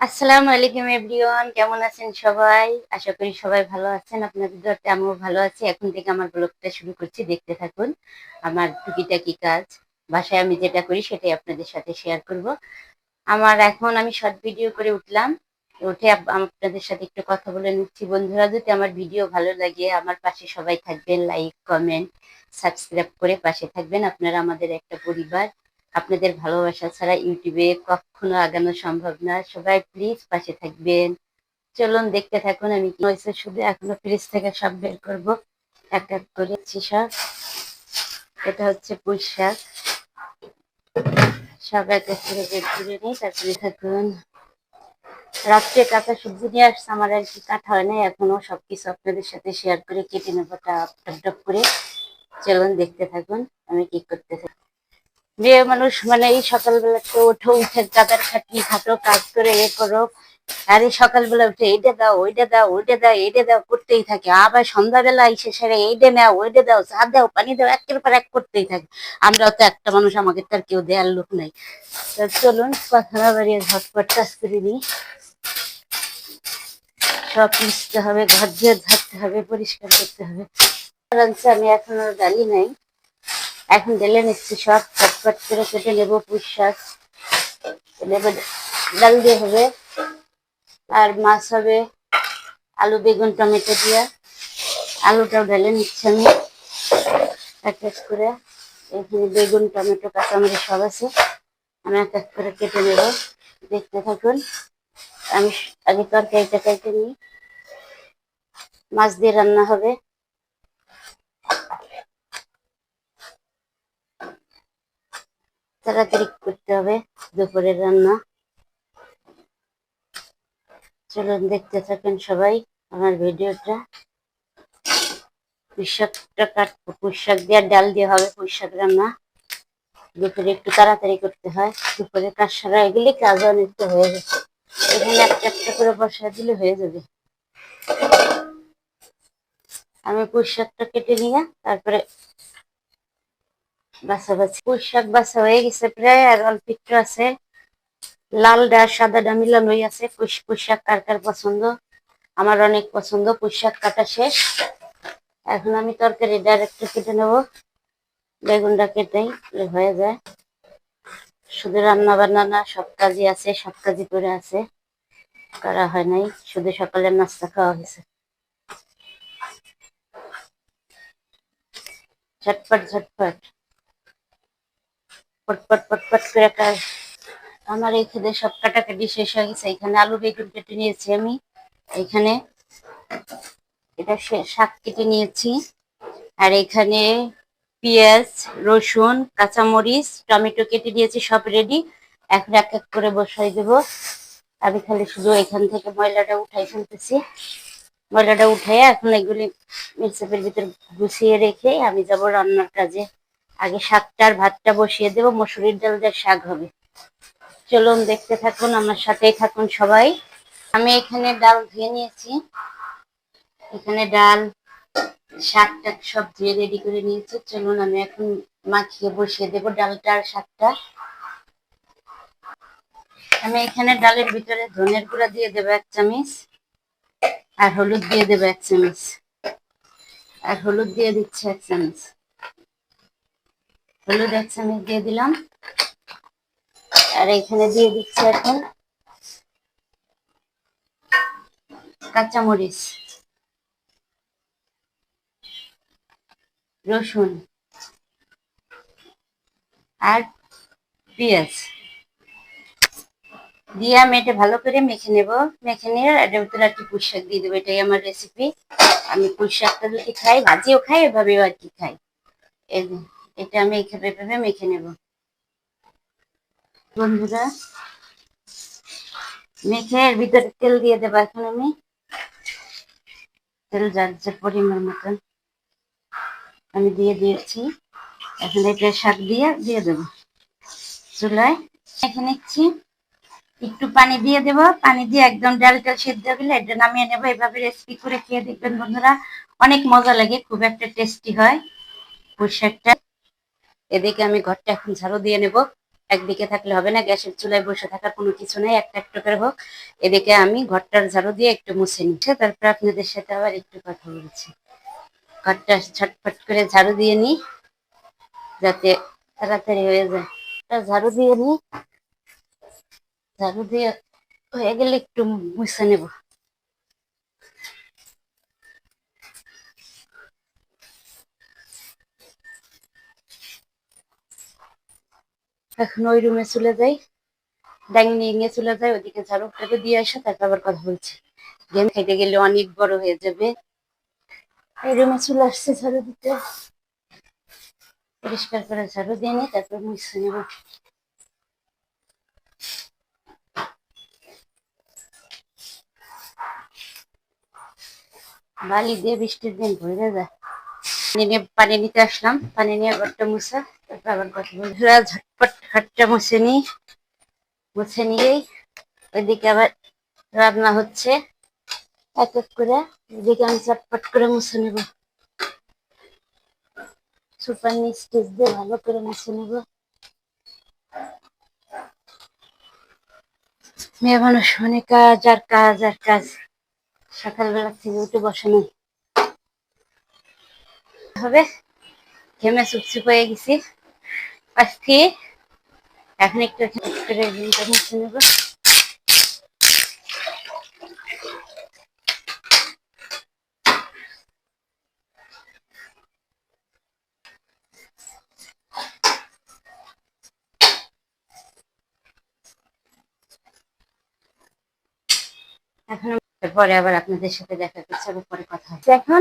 আসসালামু আলাইকুম এভরিওয়ান, কেমন আছেন সবাই? আশা করি সবাই ভালো আছেন, আপনাদের দোয়াতে আমিও ভালো আছি। এখন থেকে আমার ব্লগটা শুরু করছি, দেখতে থাকুন আমার টুকিটাকি কাজ। বাসায় আমি যেটা করি সেটাই আপনাদের সাথে শেয়ার করব। আমার এখন আমি শর্ট ভিডিও করে উঠলাম। উঠে আপনাদের সাথে একটু কথা বলে নিচ্ছি। বন্ধুরা, যদি আমার ভিডিও ভালো লাগে, আমার পাশে সবাই থাকবেন লাইক কমেন্ট সাবস্ক্রাইব করে পাশে থাকবেন। আপনারা আমাদের একটা পরিবার। আপনাদের ভালোবাসা ছাড়া ইউটিউবে কখনো আগানো সম্ভব না। সবাই প্লিজ পাশে থাকবেন। চলুন দেখতে থাকুন, আমি কি হয়েছে শুধু এখনও ফ্রিজ থেকে সব বের করব। এক এক করে এটা হচ্ছে পুঁই শাক। সব এক করে বের করে নিই, তারপরে থাকুন। রাত্রে কাঁচা সবজি নিয়ে আসছে, আমার আর কি কাটা হয় না এখনও সবকিছু আপনাদের সাথে শেয়ার করে কেটে নেব টাপ টাপ করে। চলুন দেখতে থাকুন, আমি কি করতে থাকি। মেয়ে মানুষ মানে এই সকালবেলা তো ওঠো উঠে কাদার খাটি খাটো, কাজ করে এ করো। আর সকালবেলা উঠে এইটা দাও, ওইটা দাও ওইটা দাও, এইটা দাও করতেই থাকে। আবার সন্ধ্যাবেলা এসে সেরে এইটা নাও, ওইটা দাও, চা দাও, পানি দাও, একের পর এক করতেই থাকে। আমরাও তো একটা মানুষ, আমাকে তার কেউ দেওয়ার লোক নাই। চলুন, কথা না বাড়িয়ে ঝটপট কাজ করে নিই। সব মিশতে হবে, ঘর দিয়ে ঝাড়তে হবে, পরিষ্কার করতে হবে। আমি এখনও ডালি নাই। এখন ঢেলে নিচ্ছি, সব চটপট করে কেটে নেব পুঁই শাক। ডাল দিয়ে হবে। আর মাছ হবে আলু, বেগুন, টমেটো দিয়ে। আলুটাও ঢেলে নিচ্ছি আমি এক এক করে। এখানে বেগুন, টমেটো, কাঁচামরিচ সব আছে। আমি এক এক করে কেটে নেব। দেখতে থাকুন। আমি আগে তরকারিটা কেটে নিই। মাছ দিয়ে রান্না হবে। তাড়াতাড়ি করতে হবে দুপুরের রান্না। চলুন দেখতে থাকেন সবাই আমার ভিডিওটা। পুঁইশাকটা কাটবো পুঁইশাক দিয়ে ডাল দিয়ে হবে পুঁইশাক রান্না। দুপুরে একটু তাড়াতাড়ি করতে হয়। দুপুরে কাজ সারা এগুলি কাজ অনেকটা হয়ে গেছে এখানে একটা একটা করে বসা দিলে হয়ে যাবে। আমি পুঁইশাকটা কেটে নিয়ে তারপরে বাছা বাছি। পুঁই শাক বাছা হয়ে গেছে প্রায়, আর অল্প একটু আছে। লাল ডা সাদা ডা মিলানোই আছে। পুঁই শাক কার কার পছন্দ? আমার অনেক পছন্দ পুঁই কাটা শেষ। এখন আমি তরকারি ডাইরেক্ট কেটে নেব। বেগুনটা কেটেই হয়ে যায়। শুধু রান্না বান্না না, সব কাজই আছে, সব কাজই করে আছে। করা হয় নাই, শুধু সকালের নাস্তা খাওয়া হয়েছে। ঝটপট ঝটপট। পটপট পটপট করে কাজ আমার এখানে সব কাটাকাটি শেষ হয়ে গেছে। এখানে আলু, বেগুন কেটে নিয়েছি আমি। এখানে এটা শাক কেটে নিয়েছি। আর এখানে পেঁয়াজ, রসুন, কাঁচামরিচ, টমেটো কেটে নিয়েছি, সব রেডি এখন এক এক করে বসাই দেব। আমি খালি শুধু এখান থেকে ময়লাটা উঠাই ফেলতেছি। ময়লাটা উঠাই এখন এগুলি মিক্সাপের ভিতর গুছিয়ে রেখে আমি যাব রান্নার কাজে। আগে শাকটার ভাতটা বসিয়ে দেবো, মসুরির ডাল দিয়ে শাক হবে। চলুন দেখতে থাকুন, আমার সাথেই থাকুন সবাই। আমি এখানে ডাল ধুয়ে নিয়েছি। এখানে ডাল শাক টাক সব ধুয়ে রেডি করে নিয়েছি। চলুন, আমি এখন মাখিয়ে বসিয়ে দেবো ডালটা আর শাকটা। আমি এখানে ডালের ভিতরে ধনের গুঁড়া দিয়ে দেবো এক চামচ আর হলুদ দিয়ে দেবো এক চামচ। আর হলুদ দিয়ে দিচ্ছি এক চামচ। হলুদ এক চামচ দিয়ে দিলাম। আর এখানে দিয়ে দিচ্ছি এখন কাঁচামরিচ, রসুন আর পেঁয়াজ। দিয়ে আমি এটা ভালো করে মেখে নেব। মেখে নিয়ে এটার ভিতরে একটু পুঁই শাক দিয়ে দেবো, এটাই আমার রেসিপি আমি পুঁই শাকটা যদি খাই, ভাজিও খাই, এভাবেও আর কি খাই। এই এটা আমি এভাবে মেখে নেব। বন্ধুরা, মেখে এর ভিতরে তেল দিয়ে দেবো এখন আমি। তেল যার যে পরিমাণ মতন আমি দিয়ে দিয়েছি। এখন এটা শাক দিয়ে দিয়ে দেবো। চুলায় মেখে নিচ্ছি। একটু পানি দিয়ে দেবো। পানি দিয়ে একদম ডাল টাল সেদ্ধ হলে এটা নামিয়ে নেব। এভাবে রেসিপি করে খেয়ে দেখবেন বন্ধুরা। অনেক মজা লাগে, খুব একটা টেস্টি হয়। পুঁই শাকটা এদিকে আমি ঘরটা এখন ঝাড়ু দিয়ে নেব। একদিকে থাকলে হবে না, গ্যাসের চুলায় বসে থাকার কোনো কিছু নেই, একটা একটু করে হোক। এদিকে আমি ঘরটার ঝাড়ু দিয়ে একটু মুছে নিচ্ছে। তারপর আপনাদের সাথে আবার একটু কথা বলছি। ঘরটা ছটফট করে ঝাড়ু দিয়ে নিই, যাতে তাড়াতাড়ি হয়ে যায়। ঝাড়ু দিয়ে নিই। ঝাড়ু দিয়ে হয়ে গেলে একটু মুছে নেব। এখন ওই রুমে চলে যাই। ডাইনিং এ চলে যাই, ওদিকে ঝাড়ু ঝাড়ুটাকে দিয়ে আসে, তারপর আবার কথা বলছি। গেম খেতে গেলে অনেক বড় হয়ে যাবে। এই রুমে চলে আসছে ঝাড়ু দিতে। পরিষ্কার করে ঝাড়ু দিয়ে নিই, তারপর মুছে নেব। বালি দিয়ে বৃষ্টির দিন ভরে যায়। পানি নিয়ে, পানি নিতে আসলাম। পানি নিয়ে ঘরটা মুছা, তারপর আবার কথা বলছি ঝটপট ঘরটা মুছে নিই। মুছে নিয়েই ওইদিকে আবার রান্না হচ্ছে। এক এক করে এদিকে আমি চটপট করে মুছে নেব। সুপার স্টিচ দিয়ে ভালো করে মুছে নেব। মেয়ে মানুষ অনেক কাজ, আর কাজ আর কাজ। সকালবেলা থেকে উঠে বসে নেই। হবে। ঘেমে চুপচুপ হয়ে গেছি। থেকে এখন একটু করে মুছে নেব এখন পরে আবার আপনাদের সাথে দেখা করছে পরে কথা হচ্ছে এখন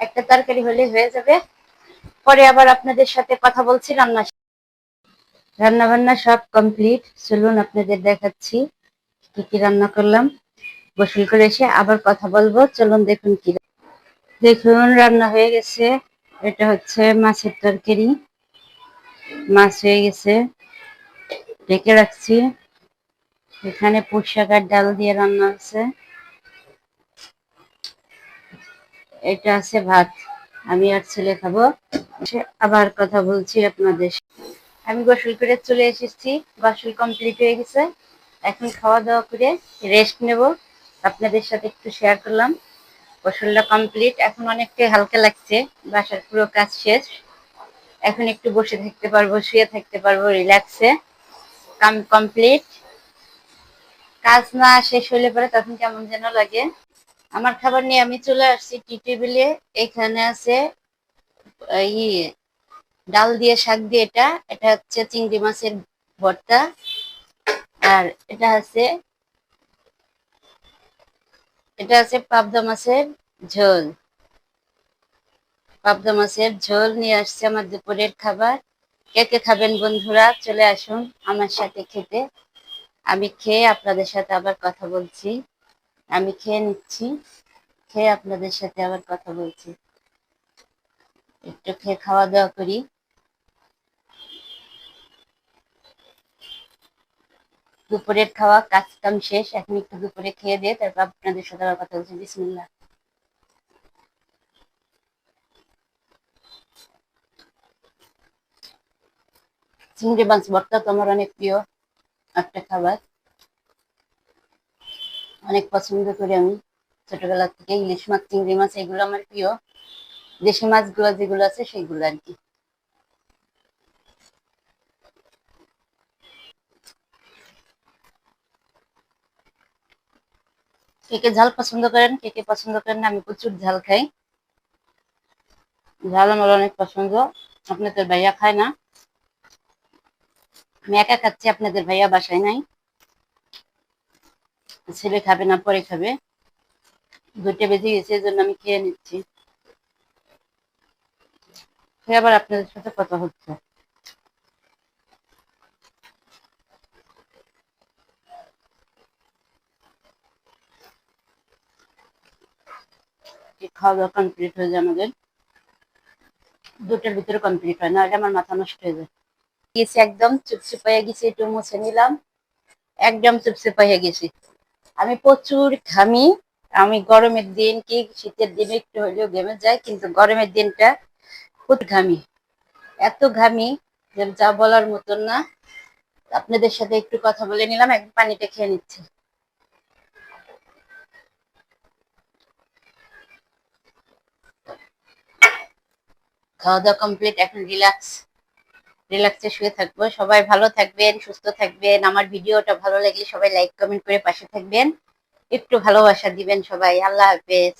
একটা তরকারি হলে হয়ে যাবে। পরে আবার আপনাদের সাথে কথা বলছি, রান্না রান্না বান্না সব কমপ্লিট চলুন আপনাদের দেখাচ্ছি কি কি রান্না করলাম। গোসল করে এসে আবার কথা বলব। চলুন দেখুন কি দেখুন, রান্না হয়ে গেছে। এটা হচ্ছে মাছের তরকারি। মাছ হয়ে গেছে। ঢেকে রাখছি। এখানে পুঁই শাকের ডাল দিয়ে রান্না আছে এটা আছে ভাত। আমি আর ছেলে খাব। আবার কথা বলছি আপনাদের আমি গোসল করে চলে এসেছি। গোসল কমপ্লিট হয়ে গেছে। এখন খাওয়া দাওয়া করে রেস্ট নেব। আপনাদের সাথে একটু শেয়ার করলাম। গোসলটা কমপ্লিট এখন অনেকটাই হালকা লাগছে। বাসার পুরো কাজ শেষ। এখন একটু বসে থাকতে পারব, শুয়ে থাকতে পারব রিল্যাক্সে কাম কমপ্লিট কাজ না শেষ হলে পরে তখন কেমন যেন লাগে। আমার খাবার নিয়ে আমি চলে আসছি টি টেবিলে। এখানে আছে ইয়ে ডাল দিয়ে শাক দিয়ে এটা। এটা হচ্ছে চিংড়ি মাছের ভর্তা। আর এটা আছে এটা আছে পাবদা মাছের ঝোল। পাবদা মাছের ঝোল নিয়ে আসছে আমার দুপুরের খাবার। কে কে খাবেন বন্ধুরা? চলে আসুন আমার সাথে খেতে। আমি খেয়ে আপনাদের সাথে আবার কথা বলছি। আমি খেয়ে নিচ্ছি। খেয়ে আপনাদের সাথে আবার কথা বলছি। একটু খেয়ে খাওয়া দাওয়া করি। দুপুরের খাওয়া কাজ কাম শেষ, এখন একটু দুপুরে খেয়ে দিয়ে তারপর আপনাদের সাথে আবার কথা বলছি। বিসমিল্লা চিংড়ি মাছ ভর্তা তো আমার অনেক প্রিয় একটা খাবার। অনেক পছন্দ করি আমি। ছোটবেলা থেকে ইলিশ মাছ, চিংড়ি মাছ, এগুলো আমার প্রিয়। দেশি মাছগুলো যেগুলো আছে সেইগুলো আর কি। কে কে ঝাল পছন্দ করেন, কে কে পছন্দ করেন আমি প্রচুর ঝাল খাই। ঝাল আমার অনেক পছন্দ, আপনাদের ভাইয়া খায় না। আমি একা খাচ্ছি, আপনাদের ভাইয়া বাসায় নাই। ছেলে খাবে না, পরে খাবে। দুইটা বেজে গেছে জন্য আমি খেয়ে নিচ্ছি। আবার আপনাদের সাথে কথা হচ্ছে। খাওয়া দাওয়া কমপ্লিট হয়ে যায় আমাদের। দুটোর ভিতরে কমপ্লিট হয় না আমার মাথা নষ্ট হয়ে যায়। গেছি একদম চুপচুপ হয়ে গেছি, একটু মুছে নিলাম। একদম চুপচুপ হয়ে গেছি। আমি প্রচুর ঘামি। আমি গরমের দিন কি শীতের দিনে একটু হলেও ঘেমে যায় কিন্তু গরমের দিনটা খুব ঘামি। এত ঘামি যে যা বলার মতন না। আপনাদের সাথে একটু কথা বলে নিলাম, এখন পানিটা খেয়ে নিচ্ছি। খাওয়া দাওয়া কমপ্লিট, এখন রিল্যাক্স। রিল্যাক্সে শুয়ে থাকব। সবাই ভালো থাকবেন, সুস্থ থাকবেন। আমার ভিডিওটা ভালো লাগলে সবাই লাইক কমেন্ট করে পাশে থাকবেন। একটু ভালোবাসা দিবেন সবাই। আল্লাহ হাফেজ।